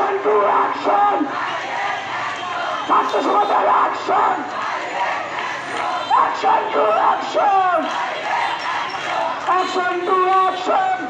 action to action. Action to action. Action to action. Action to action.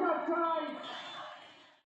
That's right.